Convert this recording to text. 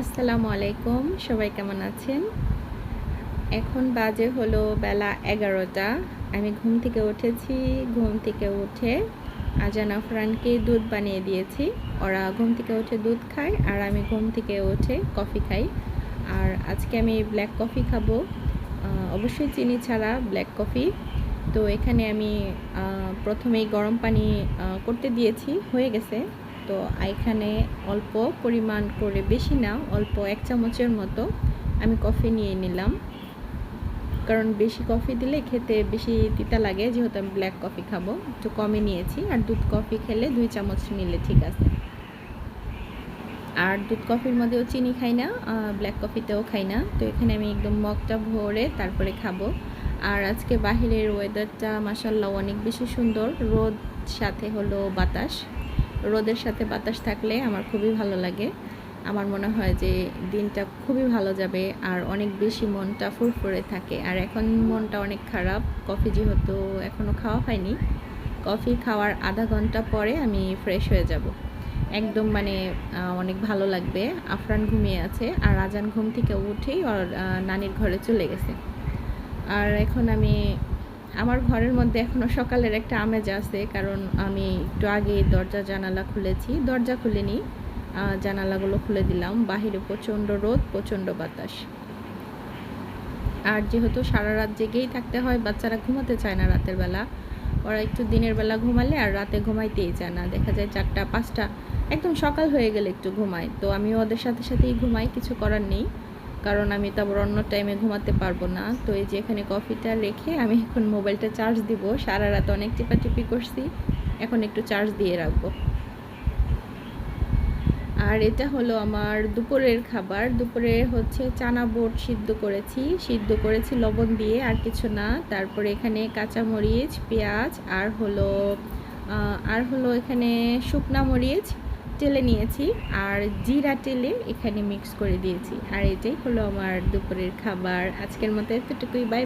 আসসালামু আলাইকুম, সবাই কেমন আছেন? এখন বাজে হলো বেলা এগারোটা। আমি ঘুম থেকে উঠেছি, ঘুম থেকে উঠে আজান আফরানকে দুধ বানিয়ে দিয়েছি। ওরা ঘুম থেকে উঠে দুধ খায় আর আমি ঘুম থেকে উঠে কফি খাই। আর আজকে আমি ব্ল্যাক কফি খাব। অবশ্যই চিনি ছাড়া ব্ল্যাক কফি। তো এখানে আমি প্রথমেই গরম পানি করতে দিয়েছি, হয়ে গেছে। তো এখানে অল্প পরিমাণ করে বেশি না, অল্প এক চামচের মতো আমি কফি নিয়ে নিলাম। কারণ বেশি কফি দিলে খেতে বেশি তিতা লাগে, যেহেতু আমি ব্ল্যাক কফি খাব, একটু কমে নিয়েছি। আর দুধ কফি খেলে দুই চামচ নিলে ঠিক আছে। আর দুধ কফির মধ্যেও চিনি খাই না ব্ল্যাক কফিতেও খাই না। তো এখানে আমি একদম মগটা ভরে তারপরে খাব। আর আজকে বাহিরের ওয়েদারটা মাসাল্লাহ অনেক বেশি সুন্দর। রোদ, সাথে হলো বাতাস। রোদের সাথে বাতাস থাকলে আমার খুবই ভালো লাগে। আমার মনে হয় যে দিনটা খুবই ভালো যাবে আর অনেক বেশি মনটা ফুরফুরে থাকে। আর এখন মনটা অনেক খারাপ। কফি যেহেতু এখনও খাওয়া হয়নি, কফি খাওয়ার আধা ঘণ্টা পরে আমি ফ্রেশ হয়ে যাব। একদম মানে অনেক ভালো লাগবে। আফরান ঘুমিয়ে আছে আর আজান ঘুম থেকে উঠেই ওর নানির ঘরে চলে গেছে। আর এখন আমি আমার ঘরের মধ্যে এখনও সকালের একটা আমেজ আছে কারণ আমি একটু আগে দরজা জানালা খুলেছি। দরজা খুলিনি আহ, জানালাগুলো খুলে দিলাম। বাহিরে প্রচণ্ড রোদ প্রচণ্ড বাতাস। আর যেহেতু সারা রাত জেগেই থাকতে হয় বাচ্চারা ঘুমাতে চায় না রাতের বেলা। ওরা একটু দিনের বেলা ঘুমালে আর রাতে ঘুমাইতেই চায় না। দেখা যায় চারটা পাঁচটা একদম সকাল হয়ে গেলে একটু ঘুমায়। তো আমি ওদের সাথে সাথেই ঘুমাই কিছু করার নেই। কারণ আমি তারপর অন্য টাইমে ঘুমাতে পারব না। তো এই যে এখানে কফিটা রেখে আমি এখন মোবাইলটা চার্জ দিব। সারা রাত অনেক টিপাটিপি করছি। এখন একটু চার্জ দিয়ে রাখব। আর এটা হলো আমার দুপুরের খাবার। দুপুরে হচ্ছে চানা বোট সিদ্ধ করেছি। সিদ্ধ করেছি লবণ দিয়ে, আর কিছু না। তারপরে এখানে কাঁচামরিচ, পেঁয়াজ, আর হলো আর হলো এখানে শুকনা মরিচ টেলে নিয়েছি আর জিরা টেলে এখানে মিক্স করে দিয়েছি। আর এটাই হলো আমার দুপুরের খাবার। আজকের মতো এতটুকুই। বাই